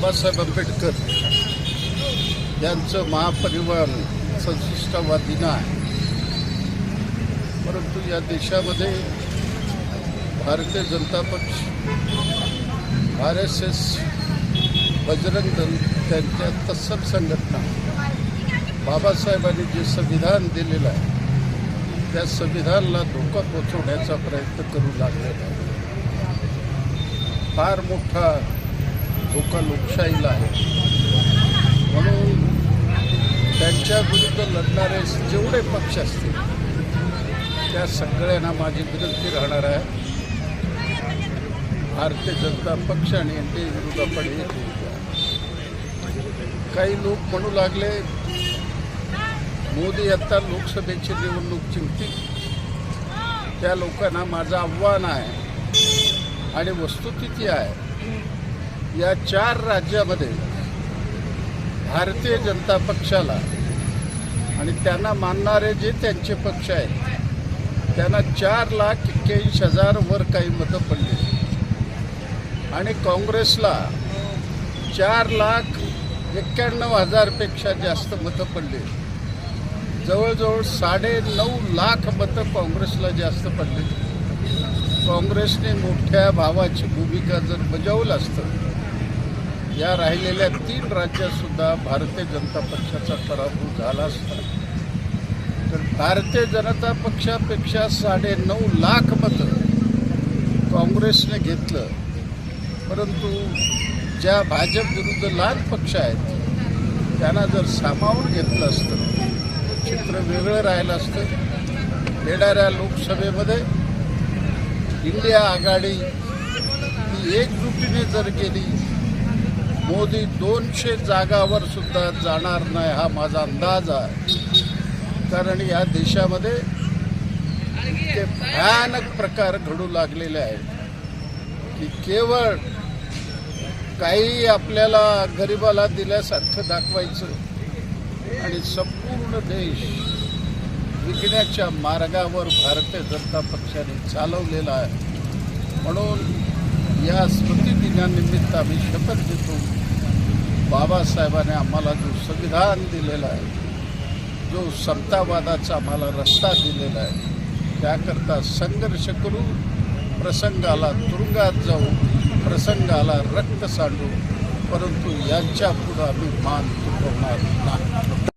बाबासाहेब आंबेडकर यांचं महापरिवार संशिष्टवादीनं आहे. परंतु या देशामध्ये भारतीय जनता पक्ष R S S Bajrang Dal त्यांच्या तत्सम संघटना बाबासाहेबांनी जे संविधान दिलेलं आहे त्या संविधानाला धोका पोचवण्याचा प्रयत्न करू लागलेला आहे. फार मोठा धोका लोकशाहीला आहे. म्हणून त्यांच्याविरुद्ध लढणारे जेवढे पक्ष असतील त्या सगळ्यांना माझी विनंती राहणार आहे. भारतीय जनता पक्ष आणि एन डी विरुद्ध आपण एक काही लोक म्हणू लागले मोदी आता लोकसभेची निवडणूक जिंकतील. त्या लोकांना माझं आव्हान आहे आणि वस्तुस्थिती आहे. या चार राज्यामध्ये भारतीय जनता पक्षाला आणि त्यांना मानणारे जे त्यांचे पक्ष आहेत त्यांना चार लाख एक्क्याऐंशी हजार वर काही मतं पडली. आणि काँग्रेसला चार लाख एक्क्याण्णव हजारपेक्षा जास्त मतं पडली. जवळजवळ साडे नऊ लाख मतं काँग्रेसला जास्त पडली. काँग्रेसने मोठ्या भावाची भूमिका जर बजावलं असतं या राहिलेल्या तीन राज्यातसुद्धा भारतीय जनता पक्षाचा पराभव झाला असता. तर भारतीय जनता पक्षापेक्षा साडे नऊ लाख मतं काँग्रेसने घेतलं. परंतु ज्या भाजप विरुद्ध लहान पक्ष आहेत त्यांना जर सामावून घेतलं असतं चित्र वेगळं राहिलं असतं. येणाऱ्या लोकसभेमध्ये इंडिया आघाडी ही एकजुटीने जर गेली मोदी दोनशे जागावर सुद्धा जाणार नाही हा माझा अंदाज आहे. कारण या देशामध्ये इतके भयानक प्रकार घडू लागलेले आहेत की केवळ काही आपल्याला गरिबाला दिल्यासारखं दाखवायचं आणि संपूर्ण देश विकण्याच्या मार्गावर भारतीय जनता पक्षाने चालवलेला आहे. म्हणून या स्मृतिदिनानिमित्त आम्ही शपथ घेतो. बाबासाहेबांनी आम्हाला जो संविधान दिलेला आहे जो समतावादाचा आम्हाला रस्ता दिलेला आहे त्याकरता संघर्ष करू प्रसंगाला तुरुंगात जाऊ प्रसंगाला रक्त सांडू परंतु यांच्या पुढं आम्ही मान चुकवणार नाही.